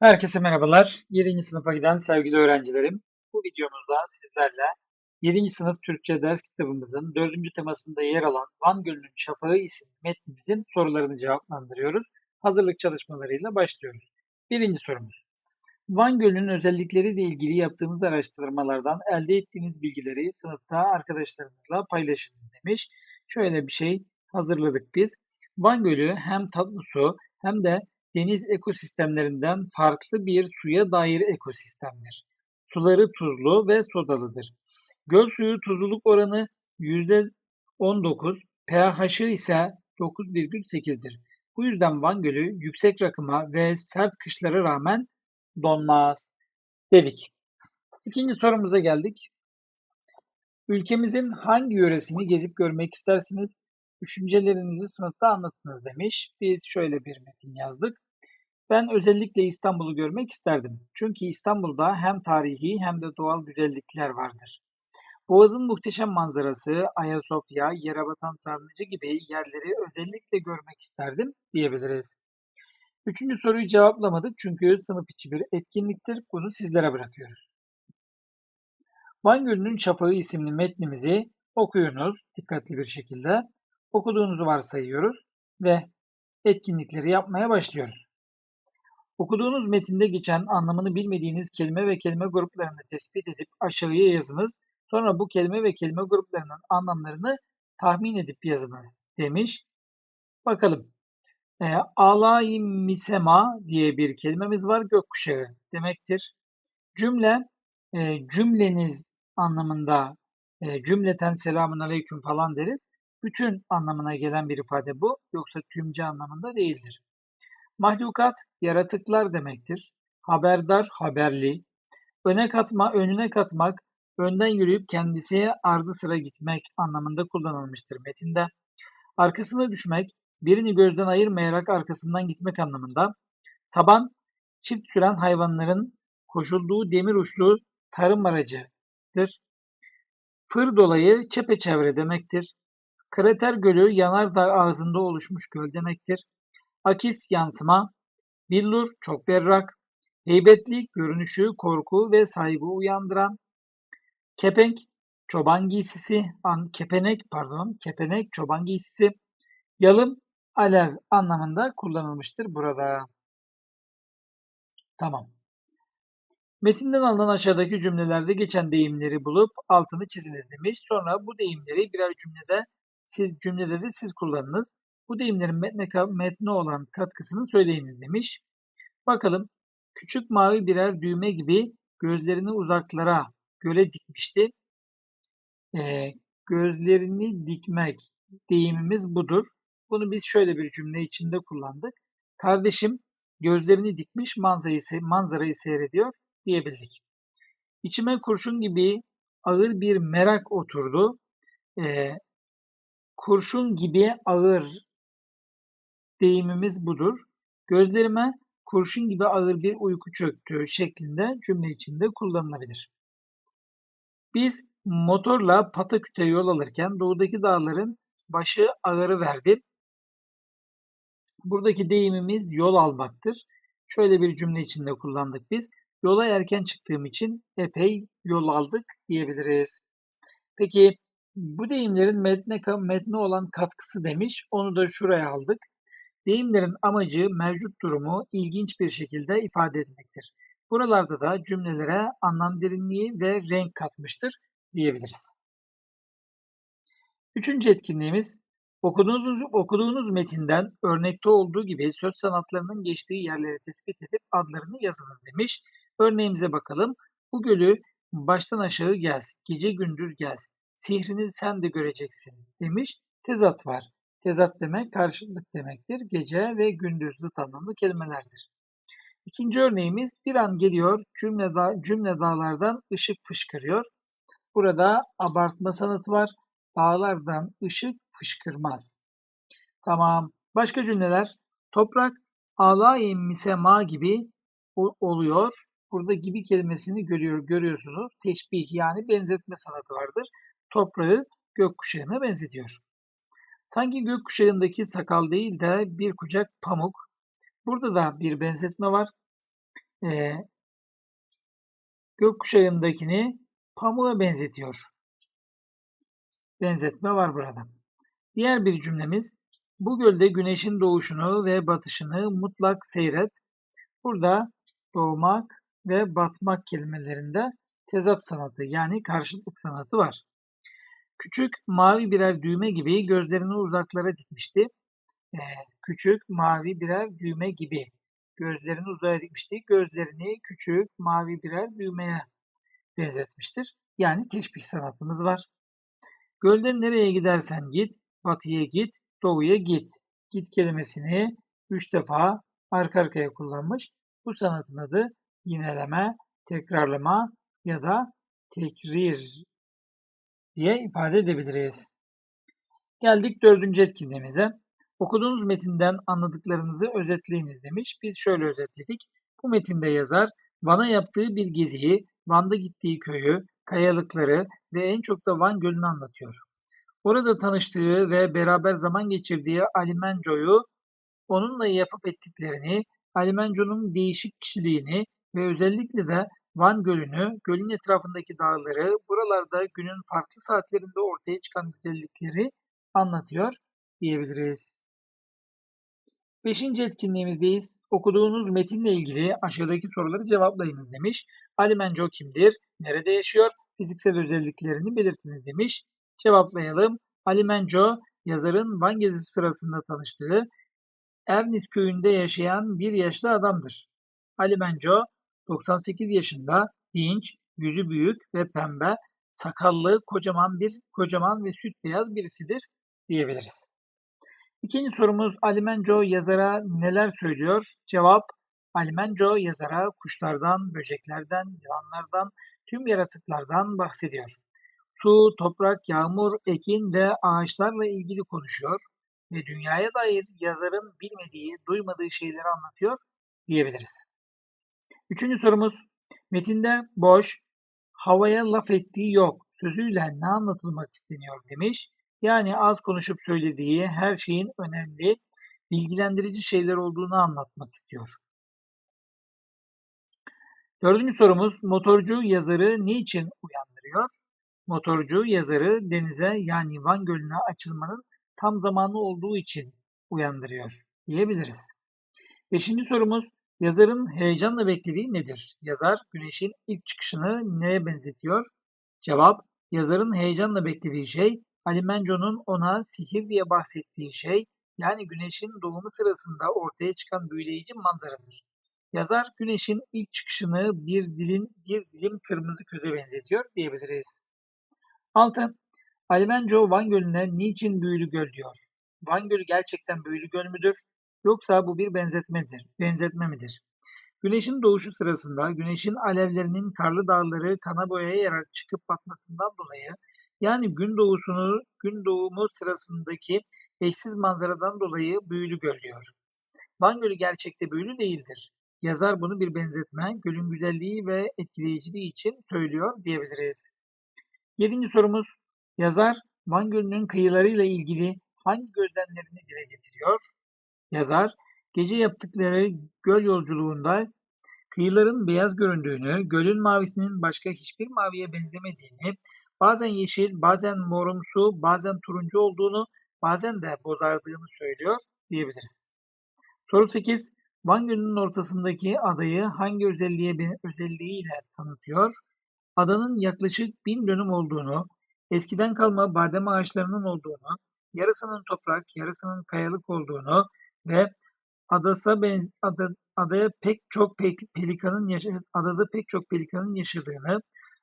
Herkese merhabalar. 7. sınıfa giden sevgili öğrencilerim. Bu videomuzda sizlerle 7. sınıf Türkçe ders kitabımızın 4. temasında yer alan Van Gölü'nün Şafağı isimli metnimizin sorularını cevaplandırıyoruz. Hazırlık çalışmalarıyla başlıyoruz. Birinci sorumuz. Van Gölü'nün özellikleriyle ilgili yaptığınız araştırmalardan elde ettiğiniz bilgileri sınıfta arkadaşlarınızla paylaşınız demiş. Şöyle bir şey hazırladık biz. Van Gölü hem tatlı su hem de deniz ekosistemlerinden farklı bir suya dair ekosistemdir. Suları tuzlu ve sodalıdır. Göl suyu tuzluluk oranı %19, pH'ı ise 9,8'dir. Bu yüzden Van Gölü yüksek rakıma ve sert kışlara rağmen donmaz dedik. İkinci sorumuza geldik. Ülkemizin hangi yöresini gezip görmek istersiniz? Düşüncelerinizi sınıfta anlatınız demiş. Biz şöyle bir metin yazdık. Ben özellikle İstanbul'u görmek isterdim. Çünkü İstanbul'da hem tarihi hem de doğal güzellikler vardır. Boğaz'ın muhteşem manzarası, Ayasofya, Yerebatan Sarnıcı gibi yerleri özellikle görmek isterdim diyebiliriz. Üçüncü soruyu cevaplamadık çünkü sınıf içi bir etkinliktir. Bunu sizlere bırakıyoruz. Van Gölü'nün Şafağı isimli metnimizi okuyunuz dikkatli bir şekilde. Okuduğunuzu varsayıyoruz ve etkinlikleri yapmaya başlıyoruz. Okuduğunuz metinde geçen anlamını bilmediğiniz kelime ve kelime gruplarını tespit edip aşağıya yazınız. Sonra bu kelime ve kelime gruplarının anlamlarını tahmin edip yazınız demiş. Bakalım. E, alay misema diye bir kelimemiz var. Gökkuşağı demektir. Cümle e, cümleniz anlamında e, cümleten selamun aleyküm falan deriz. Bütün anlamına gelen bir ifade bu. Yoksa tümce anlamında değildir. Mahlukat, yaratıklar demektir. Haberdar, haberli. Öne katma, önüne katmak, önden yürüyüp kendisi ardı sıra gitmek anlamında kullanılmıştır metinde. Arkasına düşmek, birini gözden ayırmayarak arkasından gitmek anlamında. Taban, çift süren hayvanların koşulduğu demir uçlu tarım aracıdır. Fır dolayı çepeçevre demektir. Krater gölü yanardağ ağzında oluşmuş göl demektir. Akis yansıma, billur çok berrak, heybetli görünüşü korku ve saygı uyandıran, kepenk çoban giysisi, an, kepenek pardon, kepenek çoban giysisi, yalım alev anlamında kullanılmıştır burada. Tamam. Metinden alınan aşağıdaki cümlelerde geçen deyimleri bulup altını çiziniz demiş. Sonra bu deyimleri birer cümlede siz cümlede de siz kullanınız. Bu deyimlerin metne, metne olan katkısını söyleyiniz demiş. Bakalım. Küçük mavi birer düğme gibi gözlerini uzaklara göle dikmişti. Ee, gözlerini dikmek deyimimiz budur. Bunu biz şöyle bir cümle içinde kullandık. Kardeşim gözlerini dikmiş manzarayı, manzarayı seyrediyor diyebildik. İçime kurşun gibi ağır bir merak oturdu. Ee, kurşun gibi ağır deyimimiz budur. Gözlerime kurşun gibi ağır bir uyku çöktü şeklinde cümle içinde kullanılabilir. Biz motorla Pataküt'e yol alırken doğudaki dağların başı ağırı verdi. Buradaki deyimimiz yol almaktır. Şöyle bir cümle içinde kullandık biz. Yola erken çıktığım için epey yol aldık diyebiliriz. Peki bu deyimlerin metne, metne olan katkısı demiş. Onu da şuraya aldık. Deyimlerin amacı mevcut durumu ilginç bir şekilde ifade etmektir. Buralarda da cümlelere anlam derinliği ve renk katmıştır diyebiliriz. Üçüncü etkinliğimiz okuduğunuz, okuduğunuz metinden örnekte olduğu gibi söz sanatlarının geçtiği yerleri tespit edip adlarını yazınız demiş. Örneğimize bakalım. Bu gölü baştan aşağı gelsin, gece gündüz gelsin, sihrini sen de göreceksin demiş. Tezat var. Tezat demek karşılık demektir. Gece ve gündüz zıt anlamlı kelimelerdir. İkinci örneğimiz bir an geliyor cümle, da, cümle dağlardan ışık fışkırıyor. Burada abartma sanatı var. Dağlardan ışık fışkırmaz. Tamam. Başka cümleler. Toprak alay misema gibi oluyor. Burada gibi kelimesini görüyor, görüyorsunuz. Teşbih yani benzetme sanatı vardır. Toprağı gökkuşağına benzetiyor. Sanki gökkuşağındaki sakal değil de bir kucak pamuk. Burada da bir benzetme var. e, gökkuşağındakini pamuğa benzetiyor. Benzetme var burada. Diğer bir cümlemiz bu gölde güneşin doğuşunu ve batışını mutlak seyret. Burada doğmak ve batmak kelimelerinde tezat sanatı yani karşıtlık sanatı var. Küçük mavi birer düğme gibi gözlerini uzaklara dikmişti. Ee, küçük mavi birer düğme gibi gözlerini uzaya dikmişti. Gözlerini küçük mavi birer düğmeye benzetmiştir. Yani teşbih sanatımız var. Gölden nereye gidersen git, batıya git, doğuya git. Git kelimesini üç defa arka arkaya kullanmış. Bu sanatın adı yineleme, tekrarlama ya da tekrir diye ifade edebiliriz. Geldik dördüncü etkinliğimize. Okuduğunuz metinden anladıklarınızı özetleyiniz demiş. Biz şöyle özetledik. Bu metinde yazar Van'a yaptığı bir geziyi, Van'da gittiği köyü, kayalıkları ve en çok da Van Gölü'nü anlatıyor. Orada tanıştığı ve beraber zaman geçirdiği Alimenco'yu, onunla yapıp ettiklerini, Alimenco'nun değişik kişiliğini ve özellikle de Van Gölü'nü, gölün etrafındaki dağları, buralarda günün farklı saatlerinde ortaya çıkan güzellikleri anlatıyor diyebiliriz. Beşinci etkinliğimizdeyiz. Okuduğunuz metinle ilgili aşağıdaki soruları cevaplayınız demiş. Alimenco kimdir? Nerede yaşıyor? Fiziksel özelliklerini belirtiniz demiş. Cevaplayalım. Alimenco yazarın Van gezisi sırasında tanıştığı Ernis köyünde yaşayan bir yaşlı adamdır. Alimenco 98 yaşında, dinç, yüzü büyük ve pembe, sakallı, kocaman bir kocaman ve süt beyaz birisidir diyebiliriz. İkinci sorumuz Alimenco yazara neler söylüyor? Cevap Alimenco yazara kuşlardan, böceklerden, yılanlardan, tüm yaratıklardan bahsediyor. Su, toprak, yağmur, ekin ve ağaçlarla ilgili konuşuyor ve dünyaya dair yazarın bilmediği, duymadığı şeyleri anlatıyor diyebiliriz. Üçüncü sorumuz metinde boş, havaya laf ettiği yok sözüyle ne anlatılmak isteniyor demiş. Yani az konuşup söylediği her şeyin önemli, bilgilendirici şeyler olduğunu anlatmak istiyor. Dördüncü sorumuz motorcu yazarı niçin uyandırıyor? Motorcu yazarı denize yani Van Gölü'ne açılmanın tam zamanı olduğu için uyandırıyor diyebiliriz. Beşinci sorumuz yazarın heyecanla beklediği nedir? Yazar güneşin ilk çıkışını neye benzetiyor? Cevap yazarın heyecanla beklediği şey Alimenco'nun ona sihir diye bahsettiği şey yani güneşin doğumu sırasında ortaya çıkan büyüleyici manzaradır. Yazar güneşin ilk çıkışını bir dilin bir dilim kırmızı köze benzetiyor diyebiliriz. 6. Alimenco Van Gölü'ne niçin büyülü göl diyor? Van Gölü gerçekten büyülü göl müdür? Yoksa bu bir benzetmedir, benzetme midir? Güneşin doğuşu sırasında güneşin alevlerinin karlı dağları kana boyayarak çıkıp batmasından dolayı yani gün doğusunu gün doğumu sırasındaki eşsiz manzaradan dolayı büyülü göl diyor. Van Gölü gerçekte büyülü değildir. Yazar bunu bir benzetme, gölün güzelliği ve etkileyiciliği için söylüyor diyebiliriz. Yedinci sorumuz, yazar Van Gölü'nün kıyılarıyla ilgili hangi gözlemlerini dile getiriyor? Yazar, gece yaptıkları göl yolculuğunda kıyıların beyaz göründüğünü, gölün mavisinin başka hiçbir maviye benzemediğini, bazen yeşil, bazen morumsu, bazen turuncu olduğunu, bazen de bozardığını söylüyor diyebiliriz. Soru 8. Van Gölü'nün ortasındaki adayı hangi özelliğe özelliğiyle tanıtıyor? Adanın yaklaşık bin dönüm olduğunu, eskiden kalma badem ağaçlarının olduğunu, yarısının toprak, yarısının kayalık olduğunu ve adasa benz ada, adaya pek çok pe pelikanın yaşa adada pek çok pelikanın yaşadığını,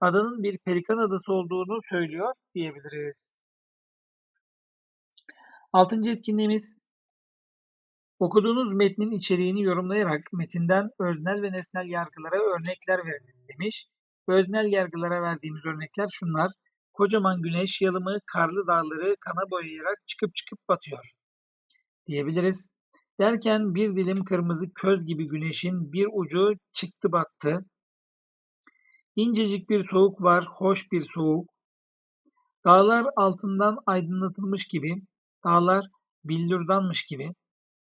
adanın bir pelikan adası olduğunu söylüyor diyebiliriz. Altıncı etkinliğimiz Okuduğunuz metnin içeriğini yorumlayarak metinden öznel ve nesnel yargılara örnekler veriniz demiş. Öznel yargılara verdiğimiz örnekler şunlar. Kocaman güneş yalımı karlı dağları kana boyayarak çıkıp çıkıp batıyor diyebiliriz. Derken bir dilim kırmızı köz gibi güneşin bir ucu çıktı battı. İncecik bir soğuk var, hoş bir soğuk. Dağlar altından aydınlatılmış gibi, dağlar billurdanmış gibi.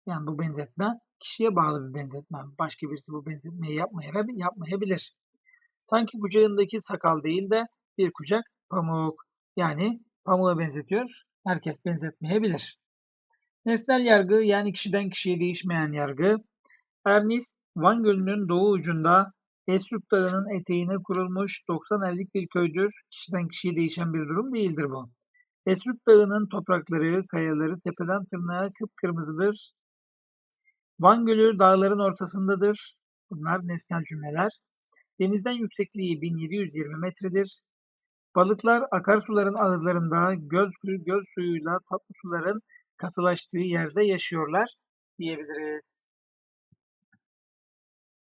Yani bu benzetme. kişiye bağlı bir benzetme. Başka birisi bu benzetmeyi yapmayabilir. Sanki kucağındaki sakal değil de bir kucak pamuk. Yani pamuğa benzetiyor. Herkes benzetmeyebilir. Nesnel yargı yani kişiden kişiye değişmeyen yargı. Ernest Van Gölü'nün doğu ucunda Esrük Dağı'nın eteğine kurulmuş 90 ellik bir köydür. Kişiden kişiye değişen bir durum değildir bu. Esrük Dağı'nın toprakları, kayaları tepeden tırnağa kıpkırmızıdır. Van Gölü dağların ortasındadır. Bunlar nesnel cümleler. Denizden yüksekliği 1720 metredir. Balıklar akarsuların ağızlarında göl, göl suyuyla tatlı suların katılaştığı yerde yaşıyorlar diyebiliriz.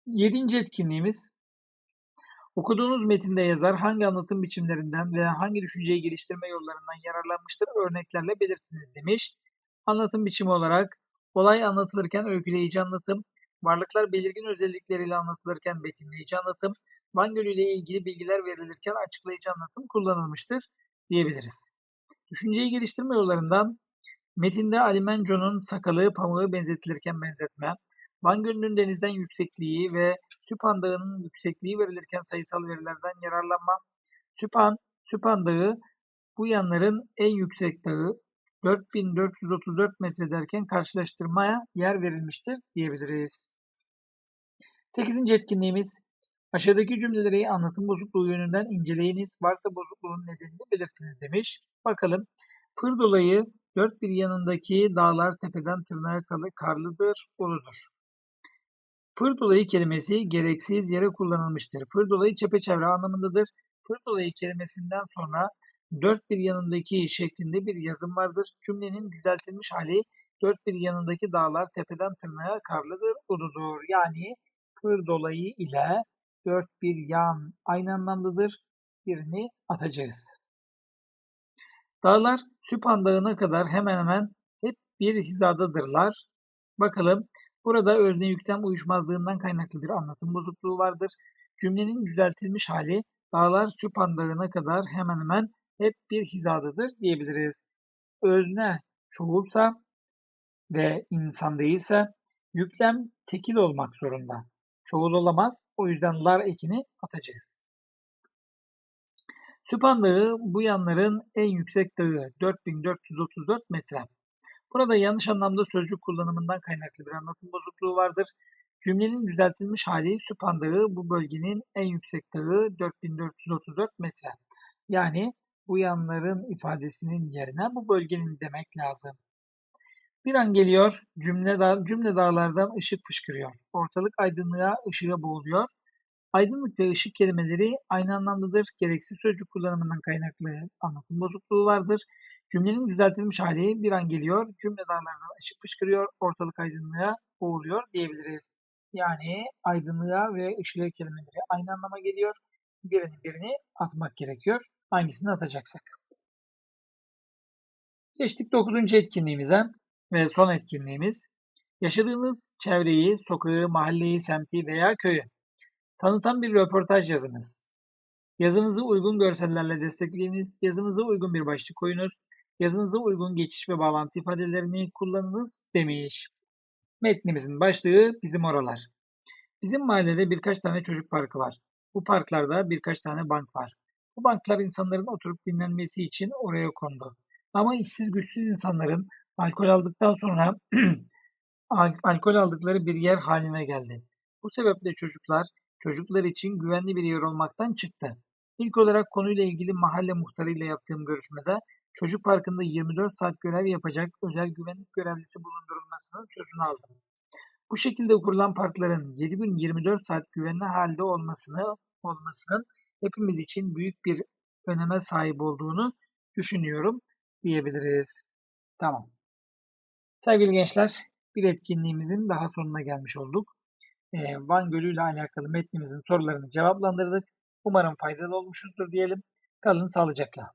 Yedinci etkinliğimiz Okuduğunuz metinde yazar hangi anlatım biçimlerinden veya hangi düşünceyi geliştirme yollarından yararlanmıştır örneklerle belirtiniz demiş. Anlatım biçimi olarak olay anlatılırken öyküleyici anlatım, varlıklar belirgin özellikleriyle anlatılırken betimleyici anlatım, Van Gölü ile ilgili bilgiler verilirken açıklayıcı anlatım kullanılmıştır diyebiliriz. Düşünceyi geliştirme yollarından metinde Alimenco'nun sakalı pamuğu benzetilirken benzetme, Van Gölü'nün denizden yüksekliği ve Süphan Dağı'nın yüksekliği verilirken sayısal verilerden yararlanma, Süphan, Süphan Dağı bu yanların en yüksek dağı 4434 metre derken karşılaştırmaya yer verilmiştir diyebiliriz. Sekizinci etkinliğimiz Aşağıdaki cümleleri anlatım bozukluğu yönünden inceleyiniz. Varsa bozukluğun nedenini belirtiniz demiş. Bakalım. Pır dolayı dört bir yanındaki dağlar tepeden tırnağa karlıdır, uludur. Pır dolayı kelimesi gereksiz yere kullanılmıştır. Pır dolayı çepeçevre anlamındadır. Pır dolayı kelimesinden sonra dört bir yanındaki şeklinde bir yazım vardır. Cümlenin düzeltilmiş hali dört bir yanındaki dağlar tepeden tırnağa karlıdır, uludur. Yani pır dolayı ile dört bir yan aynı anlamdadır. Birini atacağız. Dağlar Süphan Dağı'na kadar hemen hemen hep bir hizadadırlar. Bakalım burada özne yüklem uyuşmazlığından kaynaklı bir anlatım bozukluğu vardır. Cümlenin düzeltilmiş hali dağlar Süphan Dağı'na kadar hemen hemen hep bir hizadadır diyebiliriz. Özne çoğulsa ve insan değilse yüklem tekil olmak zorunda çoğul olamaz. O yüzden lar ekini atacağız. Süphan Dağı bu yanların en yüksek dağı 4434 metre. Burada yanlış anlamda sözcük kullanımından kaynaklı bir anlatım bozukluğu vardır. Cümlenin düzeltilmiş hali Süphan Dağı bu bölgenin en yüksek dağı 4434 metre. Yani bu yanların ifadesinin yerine bu bölgenin demek lazım. Bir an geliyor, cümle, da, cümle dağlardan ışık fışkırıyor. Ortalık aydınlığa, ışığa boğuluyor. Aydınlık ve ışık kelimeleri aynı anlamdadır. Gereksiz sözcük kullanımından kaynaklı anlatım bozukluğu vardır. Cümlenin düzeltilmiş hali bir an geliyor, cümle dağlardan ışık fışkırıyor, ortalık aydınlığa boğuluyor diyebiliriz. Yani aydınlığa ve ışığa kelimeleri aynı anlama geliyor. Birini birini atmak gerekiyor. Hangisini atacaksak. Geçtik 9. etkinliğimize. Ve son etkinliğimiz, yaşadığınız çevreyi, sokağı, mahalleyi, semti veya köyü tanıtan bir röportaj yazınız. Yazınızı uygun görsellerle destekleyiniz, yazınıza uygun bir başlık koyunuz, yazınıza uygun geçiş ve bağlantı ifadelerini kullanınız demiş. Metnimizin başlığı bizim oralar. Bizim mahallede birkaç tane çocuk parkı var. Bu parklarda birkaç tane bank var. Bu banklar insanların oturup dinlenmesi için oraya kondu. Ama işsiz güçsüz insanların alkol aldıktan sonra alkol aldıkları bir yer haline geldi. Bu sebeple çocuklar çocuklar için güvenli bir yer olmaktan çıktı. İlk olarak konuyla ilgili mahalle muhtarıyla yaptığım görüşmede çocuk parkında 24 saat görev yapacak özel güvenlik görevlisi bulundurulmasının sözünü aldım. Bu şekilde kurulan parkların 7 gün 24 saat güvenli halde olmasını olmasının hepimiz için büyük bir öneme sahip olduğunu düşünüyorum diyebiliriz. Tamam. Sevgili gençler, bir etkinliğimizin daha sonuna gelmiş olduk. Van Gölü ile alakalı metnimizin sorularını cevaplandırdık. Umarım faydalı olmuşuzdur diyelim. Kalın sağlıcakla.